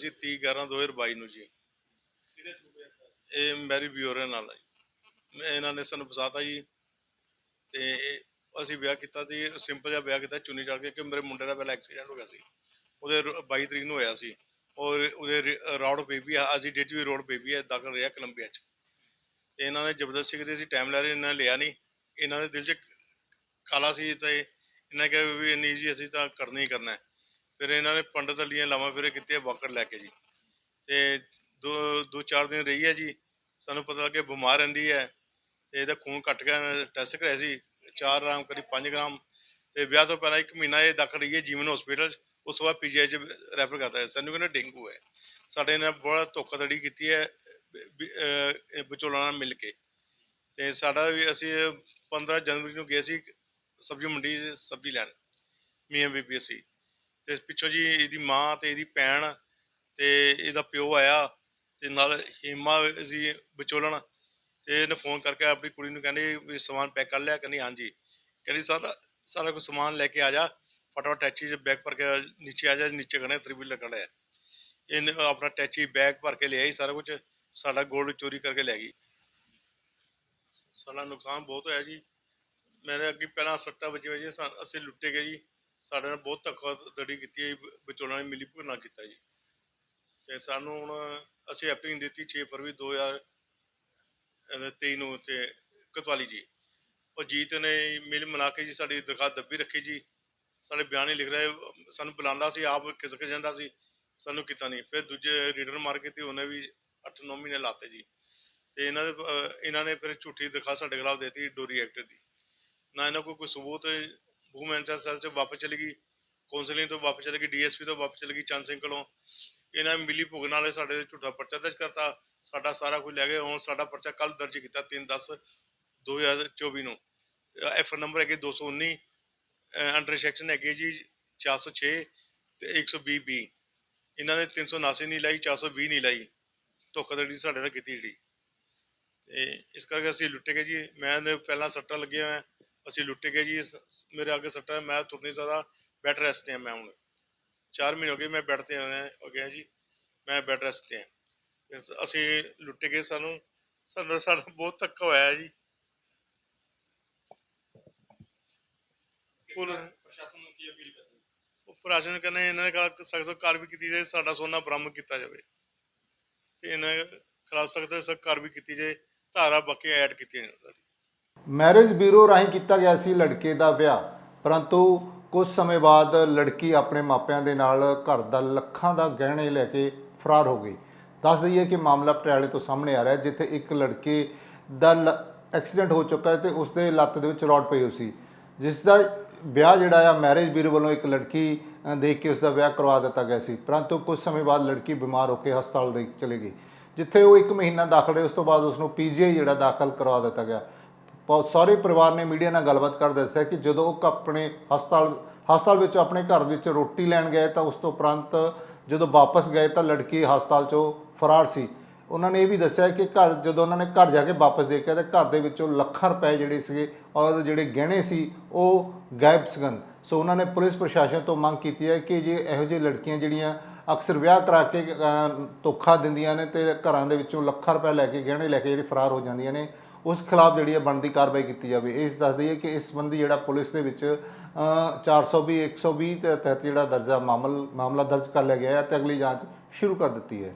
ਸੀ 30 11 2022 ਨੂੰ ਜੀ। ਕਿਹਦੇ ਇਹ ਮੈਰੀ ਬਿਓਰੇ ਨਾਲ ਆ ਜੀ। ਇਹਨਾਂ ਨੇ ਸਾਨੂੰ ਫਸਾਤਾ ਜੀ। ਤੇ ਇਹ- ਅਸੀਂ ਵਿਆਹ ਕੀਤਾ ਸੀ ਸਿੰਪਲ ਜਿਹਾ ਵਿਆਹ ਕੀਤਾ, ਚੁੰਨੀ ਚੜ ਕੇ, ਕਿ ਮੇਰੇ ਮੁੰਡੇ ਦਾ ਪਹਿਲਾਂ ਐਕਸੀਡੈਂਟ ਹੋ ਗਿਆ ਸੀ। ਉਹਦੇ ਰ- 22 ਤਰੀਕ ਨੂੰ ਹੋਇਆ ਸੀ। ਔਰ ਉਹਦੇ ਰ- ਰੌਡ ਬੇਬੀ ਆ ਅਸੀਂ ਡੇਟ ਵੀ ਰੋਡ ਬੇਬੀ ਹੈ ਦਾਖਲ ਰਿਹਾ ਕੋਲੰਬੀਆ ਚ। ਤੇ ਇਹਨਾਂ ਨੇ ਜ਼ਬਰਦਸਤੀ ਕੀਤੀ ਸੀ ਟਾਈਮ ਲੈ ਰਹੇ, ਇਹਨਾਂ ਨੇ ਲਿਆ ਨਹੀਂ। ਇਹਨਾਂ ਦੇ ਦਿਲ 'ਚ ਕਾਲਾ ਸੀ ਤੇ ਇਹਨਾਂ ਕਿਹਾ ਵੀ ਨਹੀਂ ਜੀ ਅਸੀਂ ਤਾਂ ਕਰਨਾ ਹੀ ਕਰਨਾ ਹੈ। ਫਿਰ ਇਹਨਾਂ ਨੇ ਪੰਡਤ ਅਲੀਆਂ ਲਾਵਾਂ ਫਿਰ ਕੀਤੇ ਵਾਕਰ ਲੈ ਕੇ ਜੀ। ਤੇ ਦੋ ਦੋ ਚਾਰ ਦਿਨ ਰਹੀ ਹੈ ਜੀ। ਸਾਨੂੰ ਪਤਾ ਲੱਗਿਆ ਬਿਮਾਰ ਰਹਿੰਦੀ ਹੈ ਤੇ ਇਹਦਾ ਖੂਨ ਘਟ ਗਿਆ, ਟੈਸਟ ਕਰਾਇਆ ਸੀ। 4 ਗ੍ਰਾਮ ਕਰੀ 5 ਗ੍ਰਾਮ। ਤੇ ਵਿਆਹ ਤੋਂ ਪਹਿਲਾਂ ਇੱਕ ਮਹੀਨਾ ਇਹ ਦਾਖਲ ਰਹੀ ਹੈ ਜੀਵਨ ਹਸਪੀਟਲ ਉਸ ਤੋਂ ਬਾਅਦ ਪੀਜੀਆਈ ਚ ਰੈਫਰ ਕਰਤਾ ਹੈ ਸਾਨੂੰ ਕਹਿੰਦੇ ਡੇਂਗੂ ਹੈ ਸਾਡੇ ਨਾਲ ਬੜਾ ਧੋਖਾਧੜੀ ਕੀਤੀ ਹੈ ਵਿਚੋਲਾ ਨਾਲ ਮਿਲ ਕੇ। ਤੇ ਸਾਡਾ ਵੀ ਅਸੀਂ 15 ਜਨਵਰੀ ਨੂੰ ਗਏ ਸੀ, ਸਬਜ਼ੀ ਮੰਡੀ, ਸਬਜ਼ੀ ਲੈਣ। ਮੀਆਂ ਬੀਬੀ ਅਸੀਂ। ਤੇ ਪਿੱਛੋਂ ਜੀ ਇਹਦੀ ਮਾਂ ਤੇ ਇਹਦੀ ਭੈਣ ਤੇ ਇਹਦਾ ਪਿਓ ਆਇਆ ਤੇ ਨਾਲ ਹੇਮਾ ਸੀ ਵਿਚੋਲਣ ਤੇ ਇਹਨੇ ਫੋਨ ਕਰਕੇ ਆਪਣੀ ਕੁੜੀ ਨੂੰ ਕਹਿੰਦੇ ਵੀ ਸਮਾਨ ਪੈਕ ਕਰ ਲਿਆ, ਕਹਿੰਦੀ ਹਾਂਜੀ। ਕਹਿੰਦੀ ਸਾਰਾ ਸਾਰਾ ਕੁਝ ਸਮਾਨ ਲੈ ਕੇ ਆ ਜਾ, ਫਟਾਫਟ ਟੈਚੀ 'ਚ ਬੈਗ ਭਰ ਕੇ ਨੀਚੇ ਆ ਜਾ, ਨੀਚੇ ਕਹਣੇ ਤ੍ਰਿਵੀ ਲੱਗਣਾ ਹੈ ਇਹਨੇ ਆਪਣਾ ਟੈਚੀ ਬੈਗ ਭਰ ਕੇ ਲਿਆਈ ਸਾਰਾ ਕੁਝ ਸਾਡਾ ਗੋਲਡ ਚੋਰੀ ਕਰਕੇ ਲੈ ਗਈ। ਸਾਡਾ ਨੁਕਸਾਨ ਬਹੁਤ ਹੋਇਆ ਜੀ। ਮੇਰੇ ਅੱਗੇ ਪਹਿਲਾਂ ਸੱਟਾਂ ਵੱਜੀਆਂ ਹੋਈਆਂ ਅਸੀਂ ਲੁੱਟੇ ਗਏ ਜੀ। ਸਾਡੇ ਨਾਲ ਬਹੁਤ ਧੱਕਾਧੜੀ ਕੀਤੀ ਹੈ ਜੀ, ਵਿਚੋਲਾਂ ਨੇ ਮਿਲੀ ਭੁਗਤਣਾ ਕੀਤਾ ਜੀ। ਤੇ ਸਾਨੂੰ ਹੁਣ ਅਸੀਂ ਐਪਲਿੰਗ ਦਿੱਤੀ 6 ਫਰਵਰੀ 2023 ਨੂੰ ਤੇ ਕਤਵਾਲੀ ਜੀ। ਉਹ ਜੀਤ ਨੇ ਮਿਲ ਮਿਲਾ ਕੇ ਜੀ ਸਾਡੀ ਦਰਖਾਸਤ ਦੱਬੀ ਰੱਖੀ ਜੀ। ਸਾਡੇ ਬਿਆਨ ਹੀ ਲਿਖ ਰਿਹਾ ਸਾਨੂੰ ਬੁਲਾਉਂਦਾ ਸੀ ਆਪ ਖਿਸਕ ਜਾਂਦਾ ਸੀ ਸਾਨੂੰ ਕੀਤਾ ਨਹੀਂ। ਫਿਰ ਦੂਜੇ ਰੀਡਰ ਮਾਰ ਕੇ ਤੇ ਉਹਨੇ ਵੀ 8-9 ਮਹੀਨੇ ਲਾਤੇ ਜੀ। ਤੇ ਇਹਨਾਂ ਦੇ ਇਹਨਾਂ ਨੇ ਫਿਰ ਝੂਠੀ ਦਰਖਾਸਤ ਸਾਡੇ ਖਿਲਾਫ ਦੇਤੀ ਡੋਰੀ ਐਕਟ ਦੀ। ਨਾ ਇਹਨਾਂ ਕੋਲ ਕੋਈ ਸਬੂਤ ਵੂਮਨ ਸੈਲ ਚ ਵਾਪਸ ਚਲੀ ਗਈ ਕਾਉਂਸਲਿੰਗ ਤੋਂ ਵਾਪਸ ਚਲੀ ਗਈ ਡੀਐਸਪੀ ਤੋਂ ਵਾਪਸ ਚਲੀ ਗਈ ਚੰਦ ਸਿੰਘ ਕੋਲੋਂ। ਇਹਨਾਂ ਨੇ ਮਿਲੀ ਭੁਗਣ ਵਾਲੇ ਸਾਡੇ ਤੇ ਝੂਠਾ ਪਰਚਾ ਦਰਜ ਕਰਤਾ। ਸਾਡਾ ਸਾਰਾ ਕੁਝ ਲੈ ਗਏ। ਹੁਣ ਸਾਡਾ ਪਰਚਾ ਕੱਲ ਦਰਜ ਕੀਤਾ 3 10 2024 ਨੂੰ। ਐਫ ਨੰਬਰ ਹੈਗੇ 219 ਅੰਡਰ ਸੈਕਸ਼ਨ ਹੈਗੇ ਜੀ 406 ਤੇ 120 ਬੀ। ਇਹਨਾਂ ਨੇ 379 ਨਹੀਂ ਲਾਈ 420 ਨਹੀਂ ਲਾਈ। ਧੋਖਾਧੜੀ ਸਾਡੇ ਨਾਲ ਕੀਤੀ ਜਿਹੜੀ। ਤੇ ਇਸ ਕਰਕੇ ਅਸੀਂ ਲੁੱਟੇ ਗਏ ਜੀ। ਮੈਂ ਪਹਿਲਾਂ ਸੱਟਾਂ ਲੱਗੀਆਂ ਹੋਈਆਂ, ਅਸੀਂ ਲੁੱਟੇ ਗਏ ਜੀ ਮੇਰੇ ਅੱਗੇ ਸੱਟਾਂ ਮੈਂ ਤੁਰ ਨਹੀਂ ਸਕਦਾ ਬੈੱਡ ਰੈਸਟ ਤੇ ਹਾਂ ਮੈਂ ਹੁਣ। 4 ਮਹੀਨੇ ਹੋ ਗਏ ਮੈਂ ਬੈੱਡ ਤੇ ਆਇਆ ਹੋ ਗਿਆ ਜੀ ਮੈਂ ਬੈੱਡ ਰੈਸਟ ਤੇ ਹਾਂ। ਅਸੀਂ ਲੁੱਟੇ ਗਏ ਸਾਨੂੰ ਸਾਨੂੰ ਸਾਡਾ ਬਹੁਤ ਧੱਕਾ ਹੋਇਆ ਜੀ। ਪ੍ਰਸ਼ਾਸਨ ਨੂੰ ਕੀ ਅਪੀਲ ਕਰਦੇ ਪ੍ਰਸ਼ਾਸਨ ਕਹਿੰਦੇ ਇਹਨਾਂ ਨੇ ਕਹਾ ਸਖਤ ਕਾਰਵਾਈ ਕੀਤੀ ਜਾਏ ਸਾਡਾ ਸੋਨਾ ਬਰਾਮਦ ਕੀਤਾ ਜਾਵੇ। ਤੇ ਇਹਨਾਂ ਖਿਲਾਫ ਸਖਤ ਸਖਤ ਕਾਰਵਾਈ ਕੀਤੀ ਜਾਏ ਧਾਰਾ ਬਾਕੀ ਐਡ ਕੀਤੀਆਂ ਜਾਣ ਮੈਰਿਜ ਬਿਊਰੋ ਰਾਹੀਂ ਕੀਤਾ ਗਿਆ ਸੀ ਲੜਕੇ ਦਾ ਵਿਆਹ, ਪਰੰਤੂ ਕੁਝ ਸਮੇਂ ਬਾਅਦ ਲੜਕੀ ਆਪਣੇ ਮਾਪਿਆਂ ਦੇ ਨਾਲ ਘਰ ਦਾ ਲੱਖਾਂ ਦਾ ਗਹਿਣੇ ਲੈ ਕੇ ਫਰਾਰ ਹੋ ਗਈ। ਦੱਸ ਦਈਏ ਕਿ ਮਾਮਲਾ ਪਟਿਆਲੇ ਤੋਂ ਸਾਹਮਣੇ ਆ ਰਿਹਾ ਜਿੱਥੇ ਇੱਕ ਲੜਕੇ ਦਾ ਲ- ਐਕਸੀਡੈਂਟ ਹੋ ਚੁੱਕਾ ਹੈ ਤੇ ਉਸ ਦੇ ਲੱਤ ਦੇ ਵਿੱਚ ਰੋਡ ਪਈ ਹੋਈ ਸੀ। ਜਿਸ ਦਾ ਵਿਆਹ ਜਿਹੜਾ ਆ, ਮੈਰਿਜ ਬਿਊਰੋ ਵੱਲੋਂ ਇੱਕ ਲੜਕੀ ਦੇਖ ਕੇ ਉਸ ਦਾ ਵਿਆਹ ਕਰਵਾ ਦਿੱਤਾ ਗਿਆ ਸੀ। ਪਰੰਤੂ ਕੁਝ ਸਮੇਂ ਬਾਅਦ ਲੜਕੀ ਬਿਮਾਰ ਹੋ ਕੇ ਹਸਪਤਾਲ ਦੇ ਚਲੀ ਗਈ, ਜਿੱਥੇ ਉਹ ਇੱਕ ਮਹੀਨਾ ਦਾਖਲ ਰਹੀ, ਉਸ ਤੋਂ ਬਾਅਦ ਉਸ ਨੂੰ ਪੀਜੀਆਈ ਜਿਹੜਾ ਦਾਖਲ ਕਰਵਾ ਦਿੱਤਾ ਗਿਆ। ਪ- ਸਾਰੇ ਪਰਿਵਾਰ ਨੇ ਮੀਡੀਆ ਨਾਲ ਗੱਲਬਾਤ ਕਰ ਦੱਸਿਆ ਕਿ ਜਦੋਂ ਉਹ ਆਪਣੇ ਹਸਪਤਾਲ ਹਸਪਤਾਲ ਵਿੱਚ ਆਪਣੇ ਘਰ ਵਿੱਚ ਰੋਟੀ ਲੈਣ ਗਏ ਤਾਂ ਉਸ ਤੋਂ ਉਪਰੰਤ ਜਦੋਂ ਵਾਪਸ ਗਏ ਤਾਂ ਲੜਕੀ ਹਸਪਤਾਲ ਚੋਂ ਫਰਾਰ ਸੀ। ਉਹਨਾਂ ਨੇ ਇਹ ਵੀ ਦੱਸਿਆ ਕਿ ਘਰ, ਜਦੋਂ ਉਹਨਾਂ ਨੇ ਘਰ ਜਾ ਕੇ ਵਾਪਸ ਦੇਖਿਆ ਤਾਂ ਘਰ ਦੇ ਵਿੱਚੋਂ ਲੱਖਾਂ ਰੁਪਏ ਜਿਹੜੇ ਸੀਗੇ ਔਰ ਜਿਹੜੇ ਗਹਿਣੇ ਸੀ ਉਹ ਗਾਇਬ ਸਨ। ਸੋ ਉਹਨਾਂ ਨੇ ਪੁਲਿਸ ਪ੍ਰਸ਼ਾਸਨ ਤੋਂ ਮੰਗ ਕੀਤੀ ਹੈ ਕਿ ਜੇ ਇਹੋ ਜਿਹੇ ਲੜਕੀਆਂ ਜਿਹੜੀਆਂ ਅਕਸਰ ਵਿਆਹ ਕਰਾ ਕੇ ਧੋਖਾ ਦਿੰਦੀਆਂ ਨੇ ਤੇ ਘਰਾਂ ਦੇ ਵਿੱਚੋਂ ਲੱਖਾਂ ਰੁਪਏ ਲੈ ਕੇ, ਗਹਿਣੇ ਲੈ ਕੇ ਜਿਹੜੇ ਫਰਾਰ ਹੋ ਜਾਂਦੀਆਂ ਨੇ ਉਸ ਖਿਲਾਫ ਜਿਹੜੀ ਹੈ ਬਣਦੀ ਕਾਰਵਾਈ ਕੀਤੀ ਜਾਵੇ। ਇਸ ਦੱਸ ਦਈਏ ਕਿ ਇਸ ਸੰਬੰਧੀ ਜਿਹੜਾ ਪੁਲਿਸ ਦੇ ਵਿੱਚ ਅ, 420 120 ਦੇ ਤਹਿਤ ਜਿਹੜਾ ਦਰਜਾ ਮਾਮਲ ਮਾਮਲਾ ਦਰਜ ਕਰ ਲਿਆ ਗਿਆ ਹੈ ਤੇ ਅਗਲੀ ਜਾਂਚ ਸ਼ੁਰੂ ਕਰ ਦਿੱਤੀ ਹੈ।